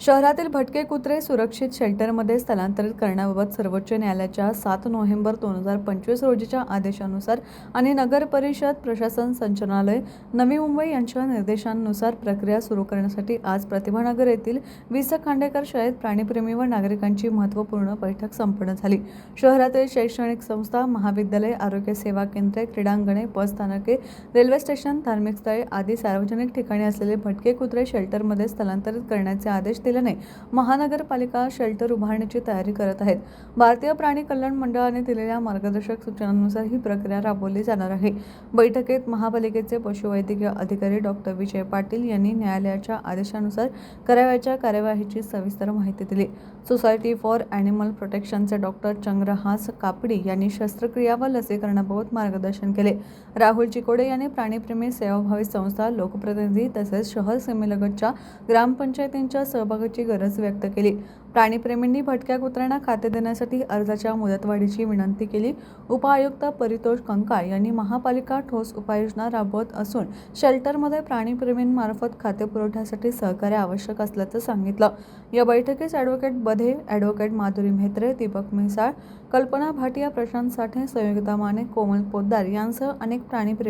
शहरातील भटके कुत्रे सुरक्षित शेल्टरमध्ये स्थलांतरित करण्याबाबत सर्वोच्च न्यायालयाच्या सात नोव्हेंबर दोन हजार पंचवीस रोजीच्या आदेशानुसार आणि नगर परिषद प्रशासन संचालनालय नवी मुंबई यांच्या निर्देशांनुसार प्रक्रिया सुरू करण्यासाठी आज प्रतिभानगर येथील वि स खांडेकर शाळेत प्राणीप्रेमी व नागरिकांची महत्त्वपूर्ण बैठक संपन्न झाली. शहरातील शैक्षणिक संस्था महाविद्यालय आरोग्य सेवा केंद्रे क्रीडांगणे बसस्थानके रेल्वे स्टेशन धार्मिक स्थळे आदी सार्वजनिक ठिकाणी असलेले भटके कुत्रे शेल्टरमध्ये स्थलांतरित करण्याचे आदेश दिल्याने महानगरपालिका शेल्टर उभारण्याची तयारी करत आहेत. भारतीय प्राणी कल्याण मंडळाने दिलेल्या मार्गदर्शक सूचनांनुसार ही प्रक्रिया राबवली जाणार आहे. बैठकीत महापालिकेचे पशुवैद्यकीय अधिकारी डॉक्टर विजय पाटील यांनी न्यायालयाच्या आदेशानुसार करावयाच्या कार्यवाहीची सविस्तर माहिती दिली. सोसायटी फॉर ॲनिमल प्रोटेक्शनचे डॉक्टर चंद्रहास कापडी यांनी शस्त्रक्रिया व लसीकरणाबाबत मार्गदर्शन केले. राहुल चिकोडे यांनी प्राणीप्रेमी सेवाभावी संस्था लोकप्रतिनिधी तसेच शहर सीमेलगतच्या ग्रामपंचायतींच्या सहभाग सहभागाची गरज व्यक्त केली. प्राणीप्रेमींनी भटक्या कुत्र्यांना खाते देण्यासाठी अर्जाच्या मुदतवाढीची विनंती केली. उपआयुक्त परितोष कंकाळ यांनी महापालिका ठोस उपाययोजना राबवत असून शेल्टरमध्ये प्राणीप्रेमींमार्फत खाते पुरवठ्यासाठी सहकार्य आवश्यक असल्याचं सांगितलं. या बैठकीस ॲडव्होकेट बधे ॲडव्होकेट माधुरी म्हेत्रे दीपक मिसाळ कल्पना भाटिया प्रशांत साठे संयुक्ता माने कोमल पोद्दार यांसह अनेक प्राणीप्रेमी